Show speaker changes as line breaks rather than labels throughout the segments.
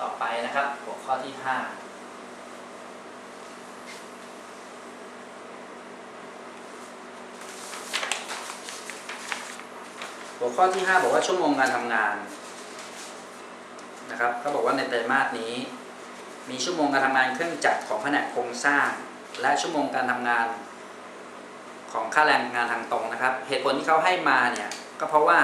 ต่อไปนะครับ หัวข้อที่ห้าหัวข้อที่ 5 บอกว่าชั่วโมงการทำงานนะครับก็บอกว่าในไตรมาสนี้ มีชั่วโมงการทำงานเครื่องจักรของแผนกโครงสร้าง และชั่วโมงการทำงานของค่าแรงงานทางตรงนะครับ เหตุผลที่เขาให้มาเนี่ยก็เพราะว่า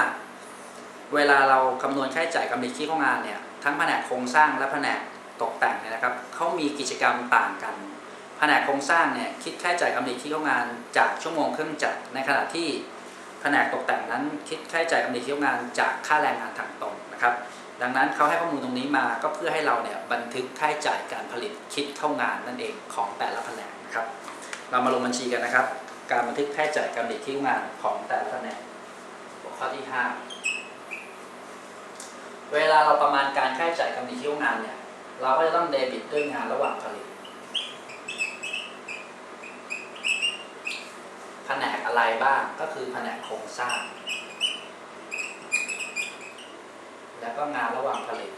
เวลาเราคำนวณค่าใช้จ่ายกำไรที่เข้างานเนี่ย ทั้งแผนกโครงสร้างและแผนกตกแต่งเนี่ยนะครับเขามีกิจกรรมต่างกัน แผนกโครงสร้างเนี่ยคิดค่าใช้จ่ายกำไรที่เข้างานจากชั่วโมงเครื่องจักรในขณะที่แผนกตกแต่งนั้นคิดค่าใช้จ่ายกำไรที่เข้างานจากค่าแรงงานทางตรงนะครับ ดังนั้นเขาให้ข้อมูลตรงนี้มาก็เพื่อให้เราเนี่ยบันทึกค่าใช้จ่ายการผลิตคิดเข้างานนั่นเองของแต่ละแผนกนะครับ เรามาลงบัญชีกันนะครับ การบันทึกค่าใช้จ่ายการผลิตที่เข้างานของแต่ละแผนกหัวข้อที่ห้า เวลาเราประมาณการค่าใช้จ่ายกำไรที่โรงานเนี่ย เราก็จะต้องเดบิตด้วยงานระหว่างผลิตแผนกอะไรบ้างก็คือแผนกโครงสร้าง แล้วก็งานระหว่างผลิต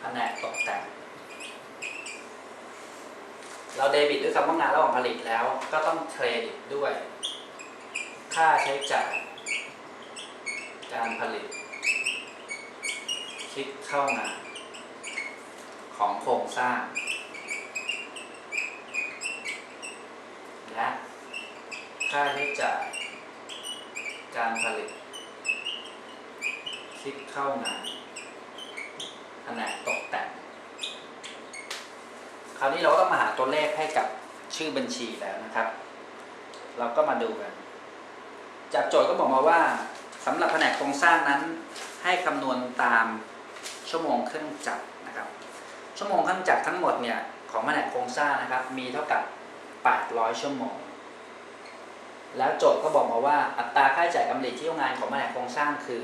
แผนกตกแต่งเราเดบิตด้วยคำว่างานระหว่างผลิตแล้ว ก็ต้องเครดิตด้วย ค่าใช้จ่าย การผลิต คิดเข้างานของโครงสร้าง และค่าใช้จ่ายการผลิต คิดเข้างานแผนกตกแต่ง คราวนี้เราก็ต้องมาหาตัวเลขให้กับชื่อบัญชีแล้วนะครับ เราก็มาดูกัน จากโจทย์ก็บอกมาว่า สำหรับแผนกโครงสร้างนั้น ให้คำนวณตามชั่วโมงเครื่องจักรนะครับ ชั่วโมงเครื่องจักรทั้งหมดเนี่ยของแผนกโครงสร้างนะครับ มีเท่ากับ 800 ชั่วโมง แล้วโจทย์ก็บอกมาว่าอัตราค่าใช้จ่ายกำไรที่โรงงานของแผนกโครงสร้างคือ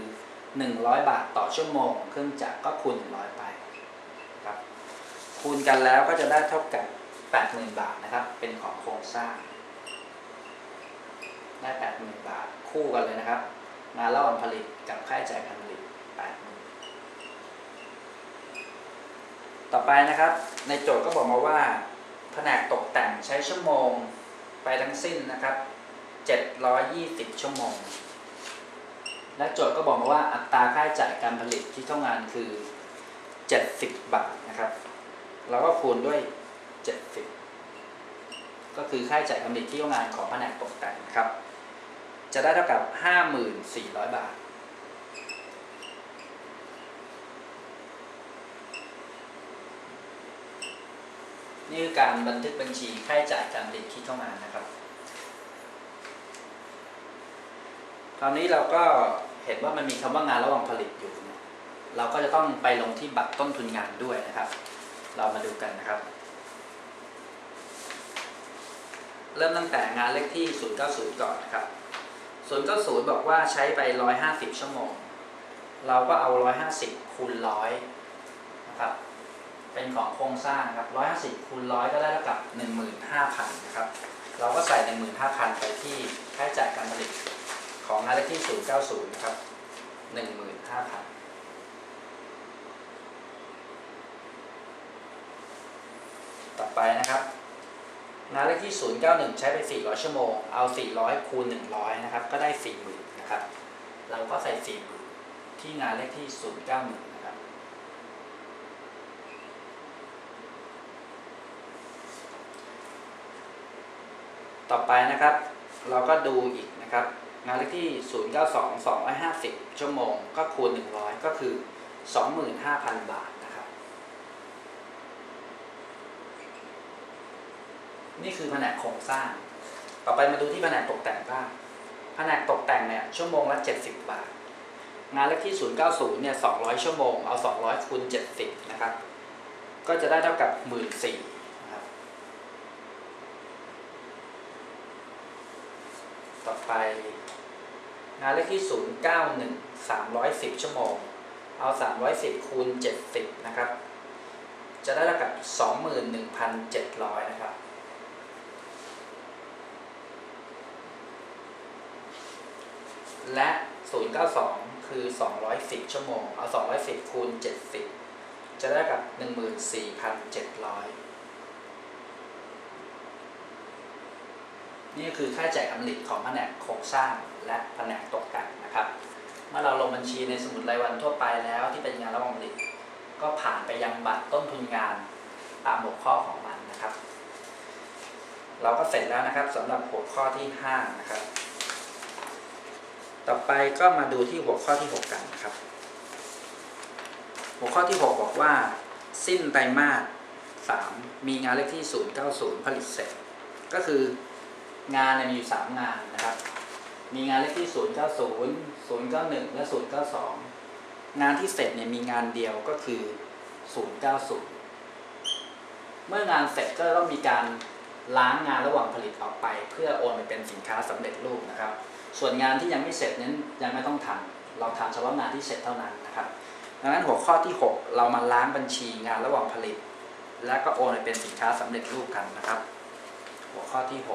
100 บาทต่อชั่วโมง เครื่องจักรก็คูณ100ไปครับคูณกันแล้วก็จะได้เท่ากับ 80,000 บาทนะครับ เป็นของโครงสร้าง ได้ 80,000 บาทคู่กันเลยนะครับ งานระหว่างผลิตกับค่าใช้จ่ายการผลิต8ต่อไปนะครับ ในโจทย์ก็บอกมาว่า แผนกตกแต่งใช้ชั่วโมงไปทั้งสิ้นนะครับ 720 ชั่วโมง และโจทย์ก็บอกมาว่าอัตราค่าใช้จ่ายการผลิตที่เท่างานคือ 70 บาทนะครับเราก็คูณด้วย 70 ก็คือค่าใช้จ่ายการผลิตที่เท่างานของแผนกตกแต่งนะครับ จะได้เท่ากับ 5,400 บาท นี่คือการบันทึกบัญชีค่าใช้จ่ายการผลิตที่เข้ามานะครับ คราวนี้เราก็เห็นว่ามันมีคำว่างานระหว่างผลิตอยู่เนี่ยเราก็จะต้องไปลงที่บัตรต้นทุนงานด้วยนะครับ เรามาดูกันนะครับเริ่มตั้งแต่งานเลขที่ 090 ก่อนนะครับ 090บอกว่าใช้ไป150ชั่วโมง เราก็เอา150คูณ100นะครับเป็นของโครงสร้างครับ150คูณ100ก็ได้เท่ากับ15,000นะครับ เราก็ใส่15,000ไปที่ค่าใช้จ่ายการผลิตของงานเลขที่090นะครับ15,000ต่อไปนะครับ งานเลขที่ 091 ใช้ไป 400 ชั่วโมง เอา 400 คูณ 100 นะครับ ก็ได้ 40,000นะครับ เราก็ใส่ 40,000 ที่งานเลขที่ 091 นะครับ ต่อไปนะครับ เราก็ดูอีกนะครับ งานเลขที่ 092 250 ชั่วโมง ก็คูณ 100 ก็คือ 25,000 บาท นี่คือแผนกโครงสร้าง ต่อไปมาดูที่แผนกตกแต่งบ้างแผนกตกแต่งเนี่ยชั่วโมงละ 70 บาท งานเลขที่ 090 เนี่ย 200 ชั่วโมง เอา 200คูณ70 นะครับ ก็จะได้เท่ากับ 14,000นะครับ ต่อไป งานเลขที่ 091 310 ชั่วโมง เอา 310คูณ70 นะครับ จะได้เท่ากับ 21,700 นะครับ และ 092 คือ 210 ชั่วโมง เอา 210 คูณ 70 จะได้กับ 14,700 นี่คือค่าใช้จ่ายการผลิตของแผนกโครงสร้างและแผนกตกแต่งนะครับ เมื่อเราลงบัญชีในสมุดรายวันทั่วไปแล้วที่เป็นงานระหว่างผลิตก็ผ่านไปยังบัตรต้นทุนงานตามหัวข้อของมันนะครับ เราก็เสร็จแล้วนะครับสำหรับหัวข้อที่ 5 นะครับ ต่อไปก็มาดูที่หัวข้อที่ 6 กันครับ หัวข้อที่ 6 บอกว่า สิ้นไตรมาส 3 มีงานเลขที่ 090 ผลิตเสร็จ ก็คืองานเนี่ยมีอยู่ 3 งานนะครับ มีงานเลขที่ 090 091 และ 092 งานที่เสร็จเนี่ยมีงานเดียวก็คือ 090 เมื่องานเสร็จก็ต้องมีการล้างงานระหว่างผลิตออกไป เพื่อโอนไปเป็นสินค้าสำเร็จรูปนะครับ ส่วนงานที่ยังไม่เสร็จนั้นยังไม่ต้องทำเราทำเฉพาะงานที่เสร็จเท่านั้นนะครับ ดังนั้นหัวข้อที่ 6 เรามาล้างบัญชีงานระหว่างผลิต และก็โอนไปเป็นสินค้าสำเร็จรูปกันนะครับ หัวข้อที่ 6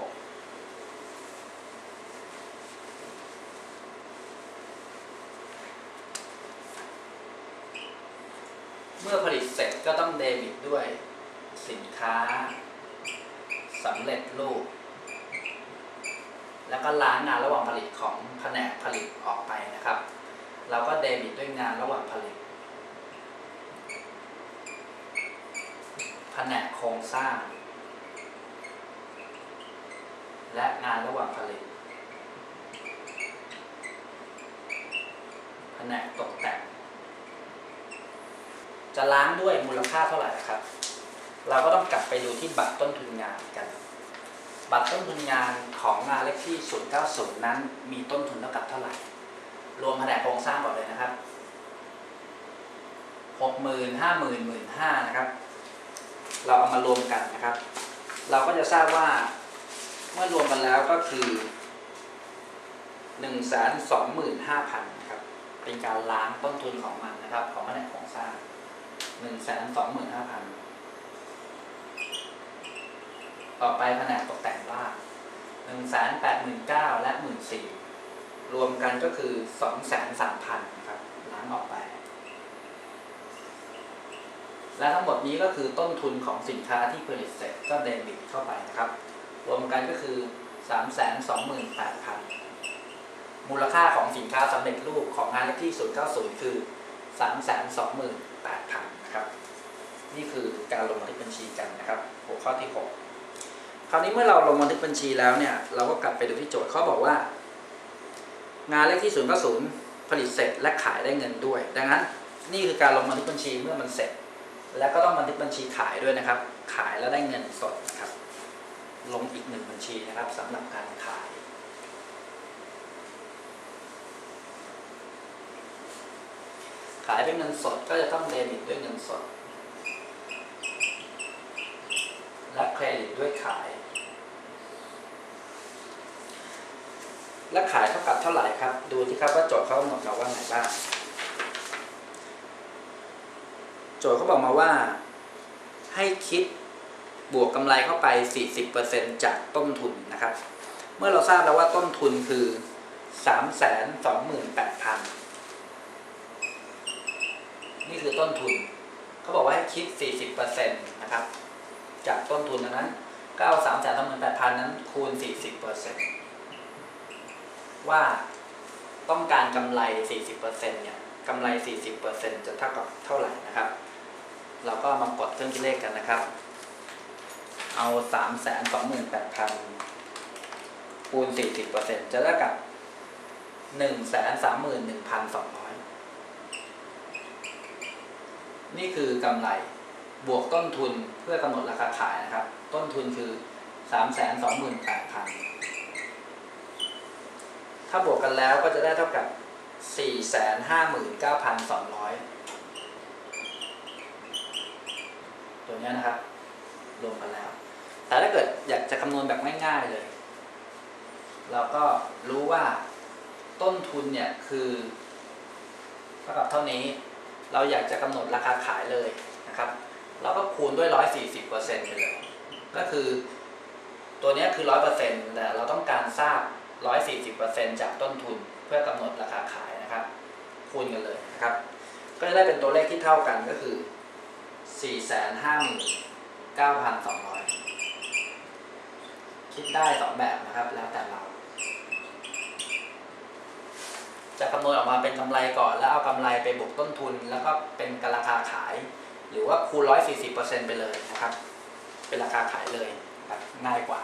เมื่อผลิตเสร็จก็ต้องเดบิตด้วยสินค้าสำเร็จรูป แล้วก็ล้างงานระหว่างผลิตของแผนกผลิตออกไปนะครับ เราก็เดบิตด้วยงานระหว่างผลิต แผนกโครงสร้าง และงานระหว่างผลิต แผนกตกแต่ง จะล้างด้วยมูลค่าเท่าไหร่ครับ เราก็ต้องกลับไปดูที่บัตรต้นทุนงานกัน บัตรต้นทุนงานของงานเลขที่ 090 นั้น มีต้นทุนเท่ากับเท่าไหร่ รวมแผนกโครงสร้างก่อนเลยนะครับ 60,000 50,000 15,000นะครับ เราเอามารวมกันนะครับ เราก็จะทราบว่าเมื่อรวมกันแล้วก็คือ 125,000นะครับ เป็นการล้างต้นทุนของมันนะครับ ของแผนกโครงสร้าง 125,000 ต่อไปแผนกตกแต่งบ้าน189,000และ14,000รวมกันก็คือ2,300,000นะครับล้างออกไป และทั้งหมดนี้ก็คือต้นทุนของสินค้าที่ผลิตเสร็จก็เดบิตเข้าไปนะครับ รวมกันก็คือ328,000มูลค่าของสินค้าสำเร็จรูปของงานเลขที่090คือ328,000นะครับ นี่คือการลงบันทึกบัญชีกันนะครับ หัวข้อที่6 คราวนี้เมื่อเราลงบันทึกบัญชีแล้วเนี่ย เราก็กลับไปดูที่โจทย์เขาบอกว่า งานเลขที่090ผลิตเสร็จและขายได้เงินด้วย ดังนั้นนี่คือการลงบันทึกบัญชีเมื่อมันเสร็จ แล้วก็ต้องบันทึกบัญชีขายด้วยนะครับ ขายแล้วได้เงินสดนะครับ ลงอีกหนึ่งบัญชีนะครับสำหรับการขายขายเป็นเงินสดก็จะต้องเดบิตด้วยเงินสด และเครดิตด้วยขาย และขายเท่ากับเท่าไหร่ครับ ดูที่ครับว่าโจทย์เขากำหนดมาว่าไงบ้าง โจทย์เขาบอกมาว่า ให้คิดบวกกำไรเข้าไป 40%จากต้นทุนนะครับ เมื่อเราทราบแล้วว่าต้นทุนคือ 328,000 นี่คือต้นทุน เขาบอกว่าให้คิด 40%นะครับ จากต้นทุนดังนั้นก็เอา3 3 8 0 0 0นั้นคูณ40%ว่าต้องการกำไร40%เนี่ยกำไร40%จะเท่ากับเท่าไหร่นะครับ เราก็มากดเครื่องคิดเลขกันนะครับ เอา328,000คูณ40%จะได้กับ131,200นี่คือกำไรบวกต้นทุน พื่อกำหนดราคาขายนะครับ ต้นทุนคือ 328,000 ถ้าบวกกันแล้วก็จะได้เท่ากับ 459,200 ตัวเนี้ยนะครับ รวมกันแล้ว แต่ถ้าเกิดอยากจะคำนวณแบบง่ายๆเลย เราก็รู้ว่าต้นทุนเนี่ยคือเท่ากับเท่านี้ เราอยากจะกำหนดราคาขายเลยนะครับ เราก็คูณด้วย 140%ไปเลย ก็คือตัวนี้คือ 100%แต่เราต้องการทราบ 140%จากต้นทุนเพื่อกำหนดราคาขายนะครับ คูณกันเลยนะครับ ก็จะได้เป็นตัวเลขที่เท่ากันก็คือ 459,200 คิดได้สองแบบนะครับ แล้วแต่เรา จะคำนวณออกมาเป็นกำไรก่อน แล้วเอากำไรไปบวกต้นทุน แล้วก็เป็นกราคาขาย รือว่าคูณ140%ไปเลยนะครับ เป็นราคาขายเลยนะครับง่ายกว่า